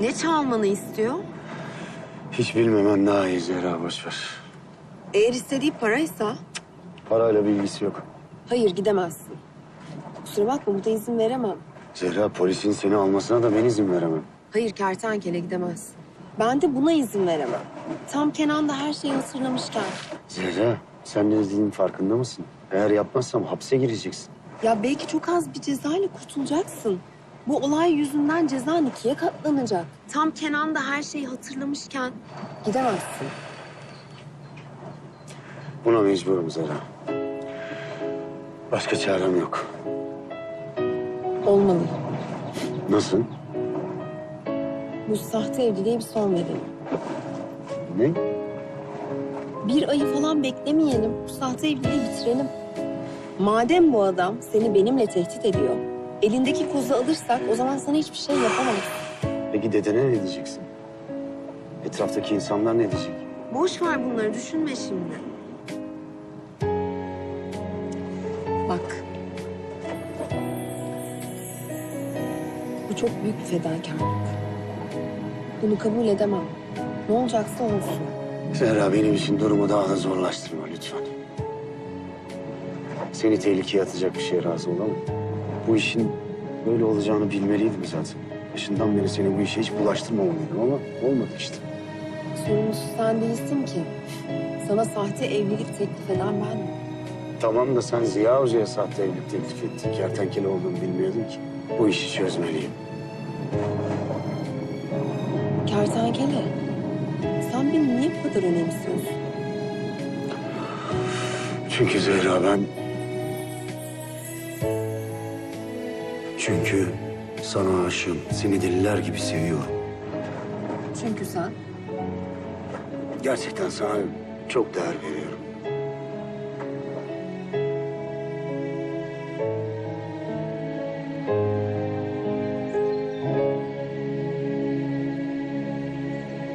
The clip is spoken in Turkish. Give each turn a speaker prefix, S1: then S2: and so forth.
S1: Ne çalmanı istiyor?
S2: Hiç bilmemen daha iyi Zehra boş ver.
S1: Eğer istediği paraysa
S2: Parayla bir ilgisi yok.
S1: hayır gidemezsin. Kusura bakma burada izin veremem.
S2: Zehra polisin seni almasına da ben izin veremem.
S1: Hayır kertenkele gidemezsin. Ben de buna izin veremem. Tam Kenan da her şeyi hatırlamışken.
S2: Zehra sen ne dediğinin farkında mısın? Eğer yapmazsam hapse gireceksin.
S1: Ya belki çok az bir cezayla kurtulacaksın. Bu olay yüzünden cezan ikiye katlanacak. Tam Kenan da her şeyi hatırlamışken gidemezsin.
S2: Buna mecburum Zehra. Başka çarem yok.
S1: Olmalı.
S2: Nasıl?
S1: Bu sahte evliliğe bir son verelim.
S2: Ne?
S1: Bir ayı falan beklemeyelim. Bu sahte evliliği bitirelim. Madem bu adam seni benimle tehdit ediyor, elindeki kozu alırsak o zaman sana hiçbir şey yapamayız.
S2: Peki dedene ne diyeceksin? Etraftaki insanlar ne diyecek?
S1: Boş ver bunları, düşünme şimdi. Bak. Bu çok büyük bir fedakarlık. Bunu kabul edemem. Ne olacaksa olsun.
S2: Zehra benim için durumu daha da zorlaştırma lütfen. Seni tehlikeye atacak bir şeye razı olamam. Bu işin böyle olacağını bilmeliydim zaten. Başından beri seni bu işe hiç bulaştırmamalıydım ama olmadı işte.
S1: Sorumlusu sen değilsin ki. Sana sahte evlilik teklif eden ben mi?
S2: Tamam da sen Ziya Hoca'ya sahte evlilik teklif ettin. Kertenkele olduğunu bilmiyordun ki. Bu işi çözmeliyim.
S1: Kertenkele. Sen beni niye bu kadar önemsiyorsun?
S2: Çünkü Zehra ben... Çünkü sana aşığım. Seni deliler gibi seviyorum.
S1: Çünkü sen
S2: Gerçekten sana çok değer veriyorum.